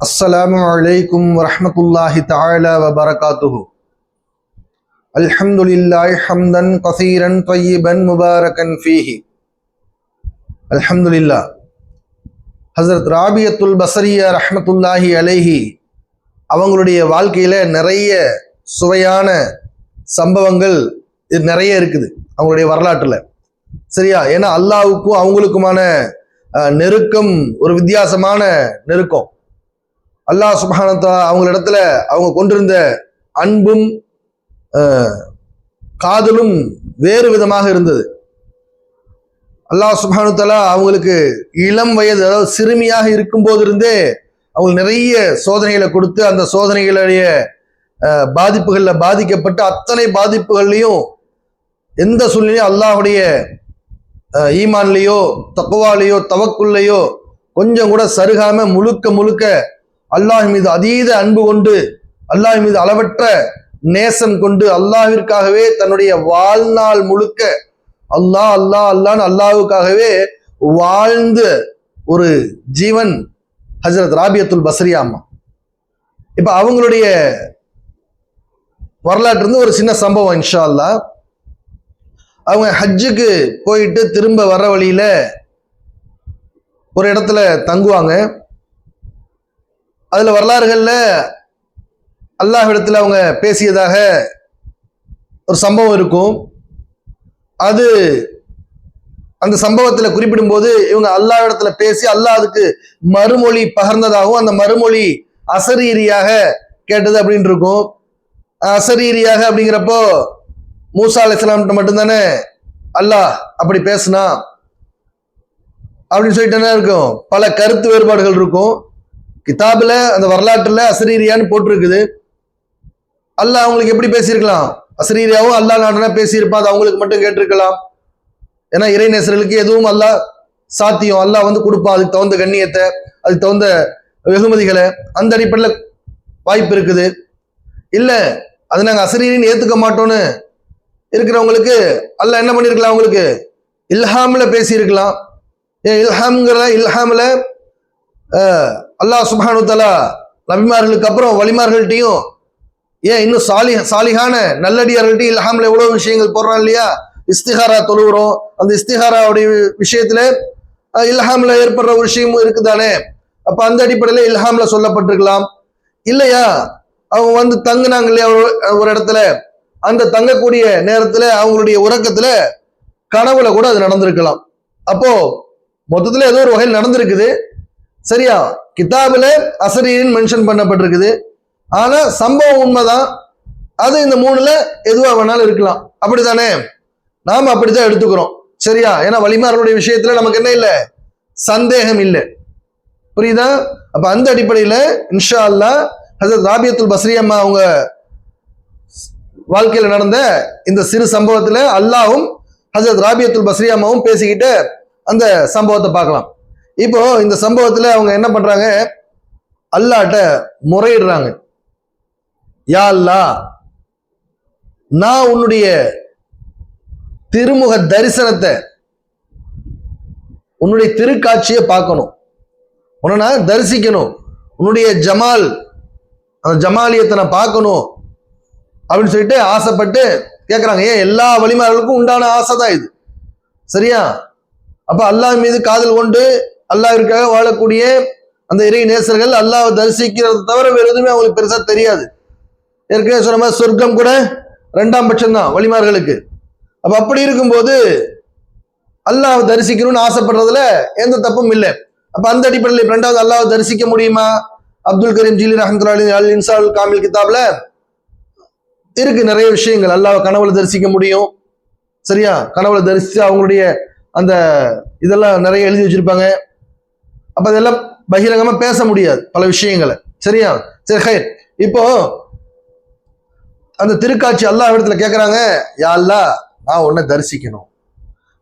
السلام عليكم ورحمة الله تعالى وبركاته الحمد لله حمدا كثيرا طيبا مباركا فيه الحمد لله ஹசரத் ராபியத்துல் பசரிய ரஹ்மத்துல்லாஹி அலைஹி அவங்களுடைய வாழ்க்கையில நிறைய சுவையான சம்பவங்கள் இது நிறைய இருக்குது அவங்களுடைய வரலாற்றுல சரியா ஏன்னா அல்லாவுக்கும் அவங்களுக்குமான அஹ், நெருக்கம் ஒரு வித்தியாசமான நெருக்கம் அல்லாஹ் சுபஹானத்தா அவங்களிடத்துல அவங்க கொண்டிருந்த அன்பும் காதலும் வேறு விதமாக இருந்தது. அல்லாஹ் சுபஹானுத்தலா அவங்களுக்கு இளம் வயது அதாவது சிறுமியாக இருக்கும் இருந்தே அவங்களுக்கு நிறைய சோதனைகளை கொடுத்து அந்த சோதனைகளுடைய பாதிப்புகளில் பாதிக்கப்பட்டு அத்தனை பாதிப்புகள்லையும் எந்த சூழ்நிலையும் அல்லாஹுடைய ஈமான்லேயோ தக்குவாலேயோ தவக்குள்ளையோ கொஞ்சம் கூட சருகாமல் முழுக்க முழுக்க அல்லாஹ் மீது அதீத அன்பு கொண்டு அல்லாஹ் மீது அளவற்ற நேசம் கொண்டு அல்லாஹிற்காகவே தன்னுடைய வாழ்நாள் முழுக்க அல்லாஹ் அல்லாஹ் அல்லான்னு அல்லாஹ்வுக்காகவே வாழ்ந்த ஒரு ஜீவன் ஹசரத் ராபியத்துல் பஸ்ரியாமா இப்போ இப்ப அவங்களுடைய வரலாற்று இருந்து ஒரு சின்ன சம்பவம் இன்ஷா அல்லாஹ் அவங்க ஹஜ்ஜுக்கு போயிட்டு திரும்ப வர்ற வழியில ஒரு இடத்துல தங்குவாங்க. அதில் வரலாறுகளில் அல்லாஹிடத்தில் அவங்க பேசியதாக ஒரு சம்பவம் இருக்கும். அது அந்த சம்பவத்தில் குறிப்பிடும்போது இவங்க அல்லாஹிடத்தில் பேசி அல்லாஹ் அதுக்கு மறுமொழி பகர்ந்ததாகவும் அந்த மறுமொழி அசரீரியாக கேட்டது அப்படின்னு இருக்கும். அசரீரியாக அப்படிங்கிறப்போ மூசா அலைஹிஸ்ஸலாம்கிட்ட மட்டும்தானே அல்லாஹ் அப்படி பேசுனா அப்படின்னு சொல்லிட்டு என்ன இருக்கும்? பல கருத்து வேறுபாடுகள் இருக்கும். கிதாபில் அந்த வரலாற்றில் அசரீரியான்னு போட்டிருக்குது. அல்லாஹ் அவங்களுக்கு எப்படி பேசியிருக்கலாம்? அசரீரியாவும் அல்லாஹ் நாடனா பேசியிருப்பா அது அவங்களுக்கு மட்டும் கேட்டிருக்கலாம். ஏன்னா இறைநேசர்களுக்கு எதுவும் அல்லா சாத்தியம். அல்லாஹ் வந்து கொடுப்பான் அதுக்கு தகுந்த கண்ணியத்தை அதுக்கு தகுந்த வெகுமதிகளை. அந்த அடிப்படையில் வாய்ப்பு இருக்குது. இல்லை அது நாங்கள் அசரீரின்னு ஏற்றுக்க மாட்டோம்னு இருக்கிறவங்களுக்கு அல்லாஹ் என்ன பண்ணியிருக்கலாம் அவங்களுக்கு? இல்ஹாமில் பேசியிருக்கலாம். ஏன் இல்ஹாம்ங்கிற இல்ஹாமில் அல்லாஹ் சுபானு தலா நபிமார்களுக்கு அப்புறம் வலிமார்கள்ட்டையும் ஏன் இன்னும் சாலி சாலிகான நல்லடியார்கள்ட்டையும் இல்லாமல் எவ்வளோ விஷயங்கள் போடுறான் இல்லையா? இஸ்திஹாரா தொழுகிறோம். அந்த இஸ்திஹாராவுடைய விஷயத்துல இல்ஹாமில் ஏற்படுற ஒரு விஷயமும் இருக்குதானே? அப்ப அந்த அடிப்படையில இல்ஹாமில் சொல்லப்பட்டிருக்கலாம். இல்லையா? அவங்க வந்து தங்குனாங்க இல்லையா ஒரு ஒரு இடத்துல? அந்த தங்கக்கூடிய நேரத்துல அவங்களுடைய உறக்கத்துல கனவுல கூட அது நடந்திருக்கலாம். அப்போ மொத்தத்துல ஏதோ ஒரு வகையில் நடந்திருக்குது. சரியா? கிதாபில் அசரீரின் மென்ஷன் பண்ணப்பட்டிருக்குது. ஆனால் சம்பவம் உண்மைதான். அது இந்த மூணுல எதுவாக வேணாலும் இருக்கலாம். அப்படித்தானே? அப்படி அப்படித்தான் எடுத்துக்கிறோம். சரியா? ஏன்னா வலிமார்களுடைய விஷயத்துல நமக்கு என்ன இல்லை? சந்தேகம் இல்லை. புரியுதா? அப்ப அந்த அடிப்படையில இன்ஷா அல்லாஹ் ஹசரத் ராபியத்துல் பஸ்ரி அம்மா அவங்க வாழ்க்கையில் நடந்த இந்த சிறு சம்பவத்துல அல்லாவும் ஹசரத் ராபியத்துல் பஸ்ரி அம்மாவும் பேசிக்கிட்டு அந்த சம்பவத்தை பார்க்கலாம். இப்போ இந்த சம்பவத்துல அவங்க என்ன பண்றாங்க? அல்லாட்ட முறையிடுறாங்க. யா அல்லாஹ் நான் உன்னுடைய திருமுக தரிசனத்தை உன்னுடைய திருக்காட்சியை பார்க்கணும். உன்னை நான் தரிசிக்கணும். உன்னுடைய ஜமால் அந்த ஜமாலியத்தை நான் பார்க்கணும். அப்படின்னு சொல்லிட்டு ஆசைப்பட்டு கேட்குறாங்க ஏன் எல்லா வழிமார்களுக்கும் உண்டான ஆசை தான் இது. சரியா? அப்போ அல்லாஹ் மீது காதல் கொண்டு அல்லாவிற்காக வாழக்கூடிய அந்த இறை நேசர்கள் அல்லாஹ் தரிசிக்கிறத தவிர வேறு எதுவுமே அவங்களுக்கு பெருசா தெரியாது. ஏற்கனவே சொன்ன மாதிரி சொர்க்கம் கூட ரெண்டாம் பட்சம்தான் வழிமார்களுக்கு அப்ப அப்படி இருக்கும்போது அல்லாஹ் தரிசிக்கணும்னு ஆசைப்படுறதுல எந்த தப்பும் இல்லை. அப்ப அந்த அடிப்படையில் ரெண்டாவது அல்லாஹ் தரிசிக்க முடியுமா? அப்துல் கரீம் ஜீலி ரஹமத்துல்லாலி அல் இன்சால் காமில் கிதாப்ல இருக்கு நிறைய விஷயங்கள். அல்லாஹ் கனவுல தரிசிக்க முடியும். சரியா? கனவுல தரிசிச்சு அவங்களுடைய அந்த இதெல்லாம் நிறைய எழுதி வச்சிருப்பாங்க. அப்ப அதெல்லாம் பகிரங்கமா பேச முடியாது பல விஷயங்களை. சரியா? சரி ஹைர். இப்போ அந்த திருக்காட்சி அல்லாஹ் இடத்துல கேட்குறாங்க யா அல்லா நான் உன்னை தரிசிக்கணும்.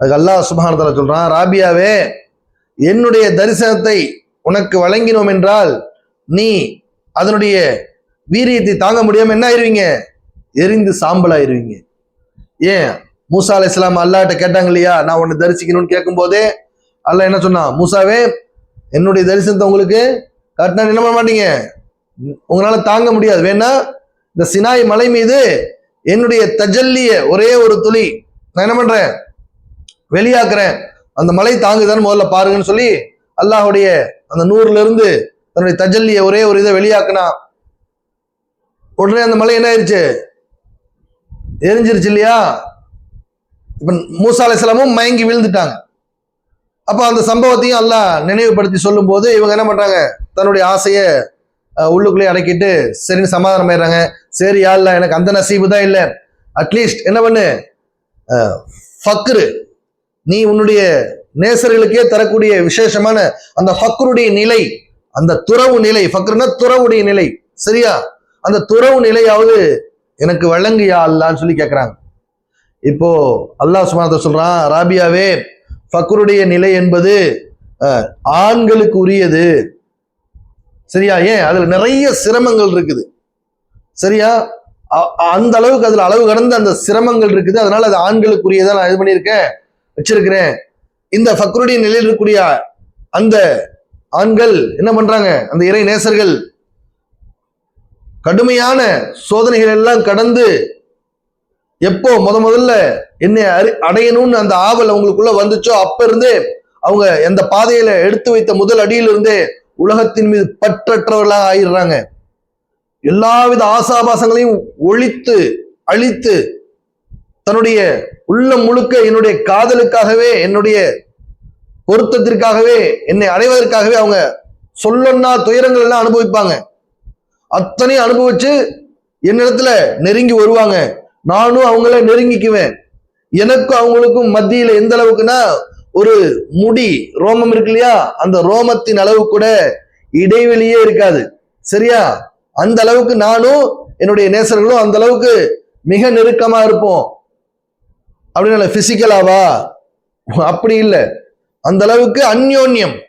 அதுக்கு அல்லாஹ் சுபஹானதால சொல்றான் ராபியாவே என்னுடைய தரிசனத்தை உனக்கு வழங்கினோம் என்றால் நீ அதனுடைய வீரியத்தை தாங்க முடியாம என்ன ஆயிருவீங்க? எரிந்து சாம்பலாயிருவீங்க. ஏன்? மூசா அலை இஸ்லாம் அல்லாட்ட கேட்டாங்க இல்லையா நான் உன்னை தரிசிக்கணும்னு கேட்கும்போதே அல்ல என்ன சொன்னான் மூசாவே என்னுடைய தரிசனத்தை உங்களுக்கு காட்டினா என்ன பண்ண மாட்டீங்க. உங்களால தாங்க முடியாது. வேணா இந்த சினாய் மலை மீது என்னுடைய தஜல்லிய ஒரே ஒரு துளி நான் என்ன பண்றேன்? வெளியாக்குறேன். அந்த மலை தாங்குதான்னு முதல்ல பாருங்கன்னு சொல்லி அல்லாஹுடைய அந்த நூறுல இருந்து தன்னுடைய தஜல்லிய ஒரே ஒரு இதை வெளியாக்குனா உடனே அந்த மலை என்ன ஆயிருச்சு? எரிஞ்சிருச்சு இல்லையா? இப்ப மூசா சிலமும் மயங்கி விழுந்துட்டாங்க. அப்போ அந்த சம்பவத்தையும் அல்லாஹ் நினைவுபடுத்தி சொல்லும்போது இவங்க என்ன பண்றாங்க? தன்னுடைய ஆசையை உள்ளுக்குள்ளேயே உள்ளுக்குள்ளே அடக்கிட்டு சரின்னு சமாதானம் ஆயிடுறாங்க. சரி யாழ்ல எனக்கு அந்த நசீபு தான் இல்லை. அட்லீஸ்ட் என்ன பண்ணு? ஃபக்ரு. நீ உன்னுடைய நேசர்களுக்கே தரக்கூடிய விசேஷமான அந்த ஃபக்ருடைய நிலை அந்த துறவு நிலை ஃபக்ருனா துறவுடைய நிலை சரியா? அந்த துறவு நிலையாவது எனக்கு வழங்குயா அல்லான்னு சொல்லி கேட்குறாங்க இப்போ அல்லாஹ் சுமாரத்தை சொல்றான் ராபியாவே ஃபக்ருடைய நிலை என்பது ஆண்களுக்கு உரியது சரியா? ஏன்? அதுல நிறைய சிரமங்கள் இருக்குது. சரியா? அ- அந்த அளவுக்கு அதுல அளவு கடந்த அந்த சிரமங்கள் இருக்குது. அதனால அது ஆண்களுக்குரியதான் நான் இது பண்ணியிருக்கேன் வச்சிருக்கிறேன். இந்த ஃபக்ருடைய நிலையில் இருக்கக்கூடிய அந்த ஆண்கள் என்ன பண்றாங்க? அந்த இறை நேசர்கள் கடுமையான சோதனைகள் எல்லாம் கடந்து எப்போ முத முதல்ல என்னை அறி- அடையணும்னு அந்த ஆவல் அவங்களுக்குள்ள வந்துச்சோ அப்ப இருந்தே அவங்க எந்த பாதையில எடுத்து வைத்த முதல் அடியிலிருந்தே உலகத்தின் மீது பற்றற்றவர்களாக ஆயிடுறாங்க. எல்லாவித ஆசாபாசங்களையும் ஒழித்து அழித்து தன்னுடைய உள்ளம் முழுக்க என்னுடைய காதலுக்காகவே என்னுடைய பொருத்தத்திற்காகவே என்னை அடைவதற்காகவே அவங்க சொல்லன்னா துயரங்கள் எல்லாம் அனுபவிப்பாங்க. அத்தனையும் அனுபவிச்சு என்னிடத்துல நெருங்கி வருவாங்க. நானும் அவங்கள நெருங்கிக்குவேன். எனக்கும் அவங்களுக்கும் மத்தியில எந்த அளவுக்குன்னா ஒரு முடி ரோமம் இருக்கு இல்லையா? அந்த ரோமத்தின் அளவு கூட இடைவெளியே இருக்காது. சரியா? அந்த அளவுக்கு நானும் என்னுடைய நேசர்களும் அந்த அளவுக்கு மிக நெருக்கமா இருப்போம். அப்படின்னு பிசிக்கலாவா அப்படி இல்லை. அந்த அளவுக்கு அந்யோன்யம்.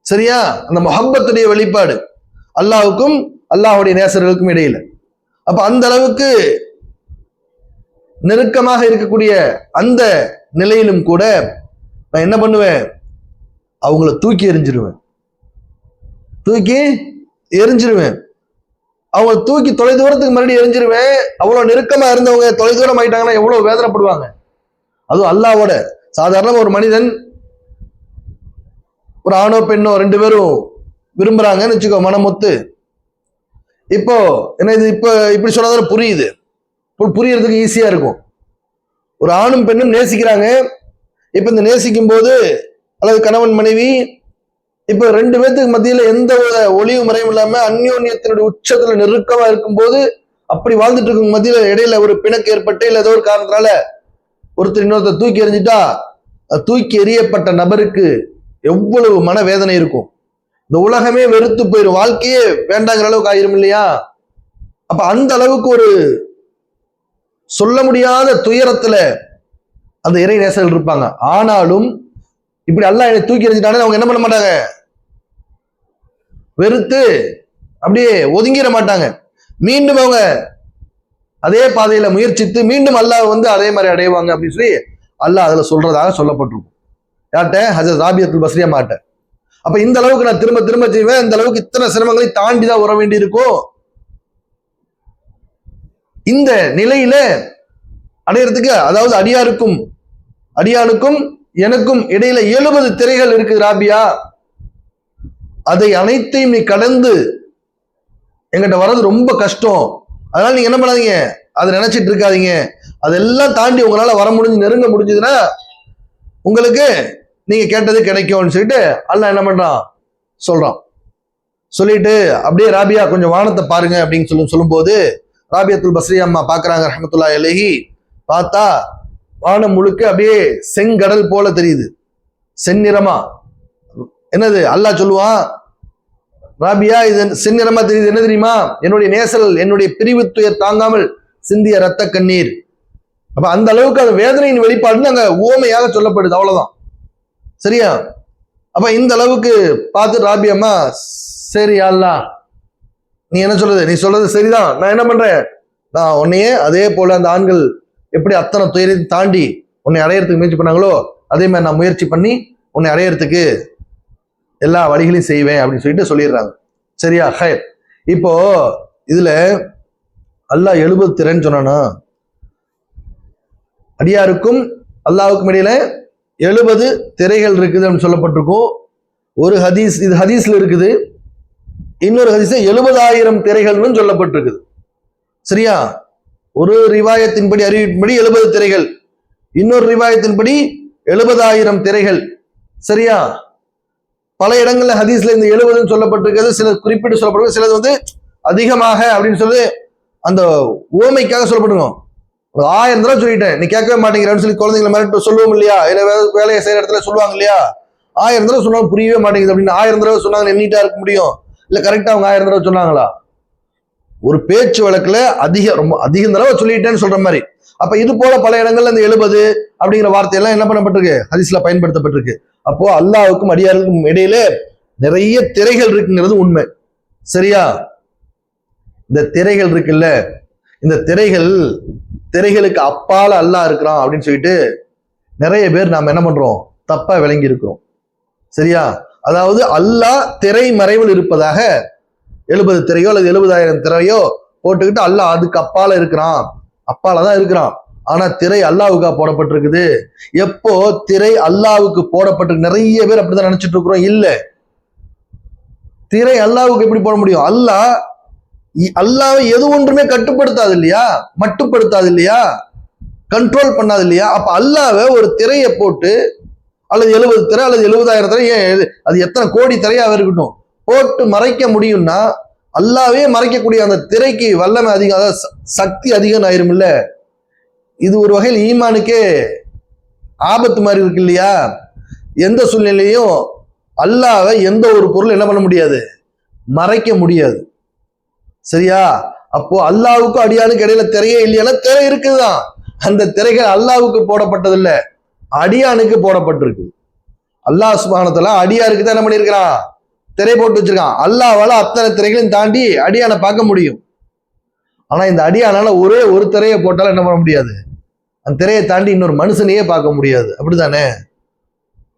சரியா? அந்த முஹப்பத்துடைய வெளிப்பாடு. அல்லாவுக்கும் அல்லாஹுடைய நேசர்களுக்கும் இடையில. அப்ப அந்த அளவுக்கு நெருக்கமாக இருக்கக்கூடிய அந்த நிலையிலும் கூட நான் என்ன பண்ணுவேன்? அவங்கள தூக்கி எரிஞ்சிருவேன் தூக்கி எரிஞ்சிருவேன் அவங்க தூக்கி தொலை தூரத்துக்கு மறுபடியும் எரிஞ்சிருவேன் அவ்வளோ நெருக்கமாக இருந்தவங்க தொலை தூரம் ஆயிட்டாங்கன்னா எவ்வளோ வேதனைப்படுவாங்க? அதுவும் அல்லாவோட. சாதாரண ஒரு மனிதன் ஒரு ஆணோ பெண்ணோ ரெண்டு பேரும் விரும்புறாங்கன்னு வச்சுக்கோ மனமொத்து. இப்போ என்ன இது? இப்போ இப்படி சொன்னதால புரியுது. புரியறதுக்கு ஈஸியா இருக்கும். ஒரு ஆணும் பெண்ணும் நேசிக்கிறாங்க. இப்ப இந்த நேசிக்கும் போது அல்லது கணவன் மனைவி இப்ப ரெண்டு பேத்துக்கு மத்தியில எந்த ஒரு ஒளிவு முறையும் இல்லாம அந்யோன்யத்தினுடைய உச்சத்துல நெருக்கமா இருக்கும்போது அப்படி வாழ்ந்துட்டு இருக்கும் மத்தியில இடையில ஒரு பிணக்கு ஏற்பட்டு இல்ல ஏதோ ஒரு காரணத்தினால ஒருத்தர் இன்னொருத்தர் தூக்கி எறிஞ்சிட்டா அது தூக்கி எறியப்பட்ட நபருக்கு எவ்வளவு மனவேதனை இருக்கும். இந்த உலகமே வெறுத்து போயிடும் வாழ்க்கையே வேண்டாங்கிற அளவுக்கு ஆயிரும் இல்லையா? அப்ப அந்த அளவுக்கு ஒரு சொல்ல முடியாத துயரத்துல அந்த இறை நேசர்கள் இருப்பாங்க. ஆனாலும் இப்படி அல்லா என்னை தூக்கி எறிஞ்சிட்டானே அவங்க என்ன பண்ண மாட்டாங்க? வெறுத்து அப்படியே ஒதுங்கிட மாட்டாங்க. மீண்டும் அவங்க அதே பாதையில முயற்சித்து மீண்டும் அல்லாஹ் வந்து அதே மாதிரி அடைவாங்க அப்படின்னு சொல்லி அல்லாஹ் அதுல சொல்றதாக சொல்லப்பட்டிருக்கும். யார்கிட்ட? ஹசரத் ராபியத்துல் பஸ்ரியா மாட்டேன் அப்ப இந்த அளவுக்கு நான் திரும்ப திரும்ப செய்வேன் இந்த அளவுக்கு இத்தனை சிரமங்களை தாண்டி தான் வர வேண்டி இருக்கும் இந்த நிலையில அடையறதுக்கு அதாவது அடியாருக்கும் அடியானுக்கும் எனக்கும் இடையில எழுபது திரைகள் இருக்கு ராபியா. அதை அனைத்தையும் நீ கடந்து எங்கிட்ட வர்றது ரொம்ப கஷ்டம். அதனால நீங்க என்ன பண்ணாதீங்க? அதை நினைச்சிட்டு இருக்காதீங்க. அதெல்லாம் தாண்டி உங்களால வர முடிஞ்சு நெருங்க முடிஞ்சதுன்னா உங்களுக்கு நீங்க கேட்டது கிடைக்கும்னு சொல்லிட்டு அல்ல என்ன பண்றான்? சொல்றான். சொல்லிட்டு அப்படியே ராபியா கொஞ்சம் வானத்தை பாருங்க அப்படின்னு சொல்லி சொல்லும்போது ராபியத்துல் பஸ்ரி அம்மா பார்க்குறாங்க ரஹமத்துல்லா இலஹி பார்த்தா வானம் முழுக்க அப்படியே செங்கடல் போல தெரியுது. செந்நிறமா. என்னது? அல்லாஹ் சொல்லுவான் ராபியா இது செந்நிறமா தெரியுது. என்ன தெரியுமா? என்னுடைய நேசல் என்னுடைய பிரிவு துயர் தாங்காமல் சிந்திய ரத்த கண்ணீர். அப்ப அந்த அளவுக்கு அது வேதனையின் வெளிப்பாடுன்னு அங்க ஓமையாக சொல்லப்படுது. அவ்வளவுதான். சரியா? அப்ப இந்த அளவுக்கு பார்த்து ராபி அம்மா சரி அல்லா நீ என்ன சொல்றது நீ சொல்றது சரிதான். நான் என்ன பண்றேன்? நான் உன்னையே அதே போல அந்த ஆண்கள் எப்படி அத்தனை துயரத்தை தாண்டி உன்னை அடையறதுக்கு முயற்சி பண்ணாங்களோ அதே மாதிரி நான் முயற்சி பண்ணி உன்னை அடையறதுக்கு எல்லா வழிகளையும் செய்வேன் அப்படின்னு சொல்லிட்டு சொல்லிடுறாங்க. சரியா? ஹயர் இப்போ இதுல அல்லாஹ் எழுபது திறன்னு சொன்னானா? அடியாருக்கும் அல்லாவுக்கும் இடையில எழுபது திரைகள் இருக்குது அப்படின்னு சொல்லப்பட்டிருக்கும். ஒரு ஹதீஸ் இது ஹதீஸ்ல இருக்குது. இன்னொரு ஹதீஸ் எழுபதாயிரம் திரைகள்னு சொல்லப்பட்டிருக்குது. சரியா? ஒரு ரிவாயத்தின்படி அறிவிப்பின்படி எழுபது திரைகள். இன்னொரு ரிவாயத்தின்படி எழுபதாயிரம் திரைகள். சரியா? பல இடங்கள்ல ஹதீஸ்ல இந்த எழுபதுன்னு சொல்லப்பட்டிருக்கிறது சில குறிப்பிட்டு சொல்லப்பட்டிருக்கு சிலது வந்து அதிகமாக அப்படின்னு சொல்லி அந்த ஓமைக்காக சொல்லப்பட்டிருக்கும். ஒரு ஆயிரம் தடவை சொல்லிட்டேன். நீ கேட்கவே மாட்டேங்கிறன்னு சொல்லி குழந்தைங்களை மிரட்டு சொல்லுவோம் இல்லையா? இல்லை வேலையை செய்யற இடத்துல சொல்லுவாங்க இல்லையா? ஆயிரம் தடவை சொன்னாலும் புரியவே மாட்டேங்குது அப்படின்னு ஆயிரம் தடவை சொன்னாங்க எண்ணிட்டா இருக்க முடியும். இல்லை கரெக்டாக அவங்க ஆயிரம் தடவை சொன்னாங்களா? ஒரு பேச்சு வழக்கில் அதிக ரொம்ப அதிக தடவை சொல்லிட்டேன்னு சொல்ற மாதிரி. அப்ப இது போல பல இடங்கள்ல இந்த எழுபது அப்படிங்கிற வார்த்தையெல்லாம் என்ன பண்ணப்பட்டிருக்கு? ஹதீஸ்ல பயன்படுத்தப்பட்டிருக்கு. அப்போ அல்லாவுக்கும் அடியாருக்கும் இடையில நிறைய திரைகள் இருக்குங்கிறது உண்மை. சரியா? இந்த திரைகள் இருக்குல்ல? இந்த திரைகள் திரைகளுக்கு அப்பால அல்லாஹ் இருக்கிறான் அப்படின்னு சொல்லிட்டு நிறைய பேர் நாம் என்ன பண்றோம்? தப்பா விளங்கி இருக்கிறோம் சரியா? அதாவது அல்லாஹ் திரை மறைவில் இருப்பதாக எழுபது திரையோ அல்லது எழுபதாயிரம் திரையோ போட்டுக்கிட்டு அல்லாஹ் அதுக்கு அப்பால இருக்கிறான். அப்பால தான் இருக்கிறான். ஆனா திரை அல்லாவுக்கா போடப்பட்டிருக்குது. எப்போ திரை அல்லாவுக்கு போடப்பட்டிருக்கு? நிறைய பேர் அப்படிதான் நினைச்சிட்டு இருக்கிறோம். இல்ல. திரை அல்லாவுக்கு எப்படி போட முடியும்? அல்லாஹ் இ- அல்லாவை எது ஒன்றுமே கட்டுப்படுத்தாது இல்லையா? மட்டுப்படுத்தாது இல்லையா? கண்ட்ரோல் பண்ணாது இல்லையா? அப்ப அல்லாவை ஒரு திரையை போட்டு அல்லது எழுபது திரை அல்லது எழுபதாயிரம் திரை ஏன் அது எத்தனை கோடி திரையாக இருக்கட்டும். போட்டு மறைக்க முடியும்னா அல்லாவே மறைக்கக்கூடிய அந்த திரைக்கு வல்லமை அதிகம் அதாவது ச- சக்தி அதிகம் ஆயிரும் இல்லை இது ஒரு வகையில் ஈமானுக்கே ஆபத்து மாதிரி இருக்கு இல்லையா? எந்த சூழ்நிலையும் அல்லாவை எந்த ஒரு பொருள் என்ன பண்ண முடியாது? மறைக்க முடியாது. சரியா? அப்போ அல்லாவுக்கும் அடியானுக்கு இடையில திரையே இல்லையானா திரை இருக்குதுதான். அந்த திரைகள் அல்லாவுக்கு போடப்பட்டதில்லை. அடியானுக்கு போடப்பட்டிருக்கு. அல்லாஹ் சுபானத்துல அடியாருக்கு தான் என்ன பண்ணியிருக்கிறான் திரை போட்டு வச்சிருக்கான். அல்லாவால அத்தனை திரைகளையும் தாண்டி அடியானை பார்க்க முடியும். ஆனா இந்த அடியானால ஒரே ஒரு திரையை போட்டாலும் என்ன பண்ண முடியாது? அந்த திரையை தாண்டி இன்னொரு மனுஷனையே பார்க்க முடியாது. அப்படிதானே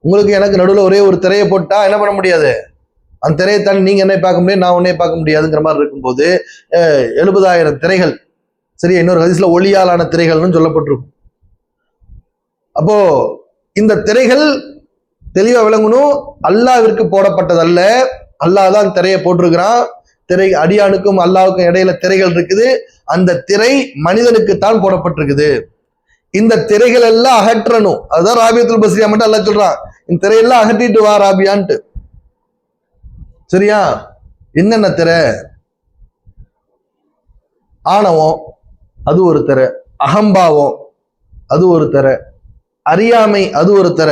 உங்களுக்கு எனக்கு நடுவில் ஒரே ஒரு திரையை போட்டா என்ன பண்ண முடியாது? அந்த திரையை தாண்டி நீங்கள் என்ன பார்க்க முடியும் நான் உன்னே பார்க்க முடியாதுங்கிற மாதிரி இருக்கும்போது எழுபதாயிரம் திரைகள் சரி இன்னொரு ஹதீஸ்ல ஒளியாலான திரைகள்னு சொல்லப்பட்டிருக்கும். அப்போ இந்த திரைகள் தெளிவா விளங்கணும். அல்லாவிற்கு போடப்பட்டதல்ல. அல்லாஹ் தான் திரையை போட்டிருக்கிறான். திரை அடியானுக்கும் அல்லாவுக்கும் இடையில திரைகள் இருக்குது. அந்த திரை மனிதனுக்கு தான் போடப்பட்டிருக்குது. இந்த திரைகள் எல்லாம் அகற்றணும். அதுதான் ராபியத்துல் பஸ்ரியா மட்டும் அல்ல சொல்றான். இந்த திரையெல்லாம் அகற்றிட்டு வா ராபியான்ட்டு. சரியா? என்னென்ன திரை? ஆணவம் அது ஒரு திரை. அகம்பாவம் அது ஒரு திரை. அறியாமை அது ஒரு தர.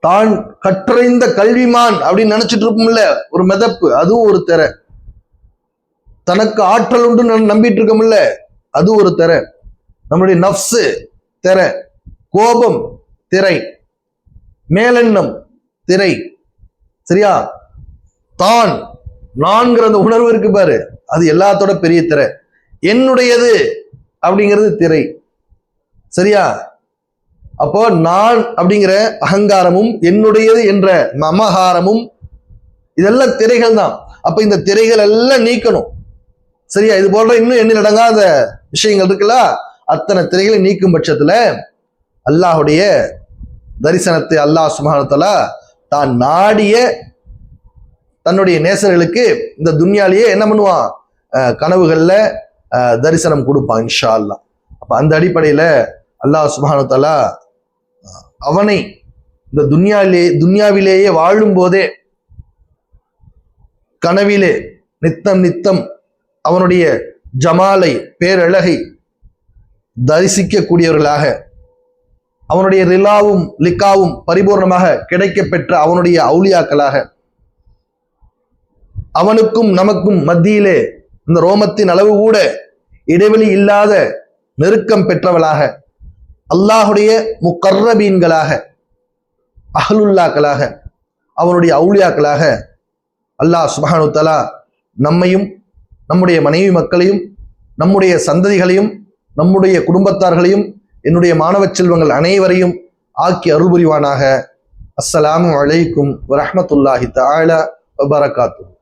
தான் கற்றறிந்த கல்விமான் அப்படின்னு நினைச்சிட்டு இருப்போம்ல ஒரு மிதப்பு அதுவும் ஒரு தர. தனக்கு ஆற்றல் உண்டு நம்பிட்டு இருக்கோம்ல அது ஒரு தர. நம்முடைய நஃப்ஸு திற கோபம் திரை மேலெண்ணம் திரை. சரியா? தான் நான்கிற அந்த உணர்வு இருக்கு பாரு அது எல்லாத்தோட பெரிய திரை. என்னுடையது அப்படிங்கிறது திரை. சரியா? அப்போ நான் அப்படிங்கிற அகங்காரமும் என்னுடையது என்ற மமகாரமும் இதெல்லாம் திரைகள் தான் அப்ப இந்த திரைகள் எல்லாம் நீக்கணும். சரியா? இது போன்ற இன்னும் எண்ணில் அடங்காத விஷயங்கள் இருக்குல்ல? அத்தனை திரைகளை நீக்கும் பட்சத்துல அல்லாஹுடைய தரிசனத்தை அல்லாஹ் சுபானத்தால தான் நாடிய தன்னுடைய நேசர்களுக்கு இந்த துன்யாலேயே என்ன பண்ணுவான்? கனவுகளில் கனவுகள்ல தரிசனம் கொடுப்பான் இன்ஷா அல்லாஹ். அப்ப அந்த அடிப்படையில அல்லாஹ் சுபானத்தாலா அவனை இந்த துன்யாவிலே துன்யாவிலேயே வாழும் போதே கனவிலே நித்தம் நித்தம் அவனுடைய ஜமாலை பேரழகை தரிசிக்கக்கூடியவர்களாக அவனுடைய ரிலாவும் லிக்காவும் பரிபூர்ணமாக கிடைக்க பெற்ற அவனுடைய அவுளியாக்களாக அவனுக்கும் நமக்கும் மத்தியிலே இந்த ரோமத்தின் அளவு கூட இடைவெளி இல்லாத நெருக்கம் பெற்றவளாக அல்லாஹுடைய முக்கர்ரபீன்களாக அஹலுல்லாக்களாக அவனுடைய அவுளியாக்களாக அல்லாஹ் சுபஹானு தலா நம்மையும் நம்முடைய மனைவி மக்களையும் நம்முடைய சந்ததிகளையும் நம்முடைய குடும்பத்தார்களையும் என்னுடைய மாணவ செல்வங்கள் அனைவரையும் ஆக்கி அருள் புரிவானாக அஸ்ஸலாமு அலைக்கும் வரமத்துல்லாஹி தஆலா வபரகாத்துஹு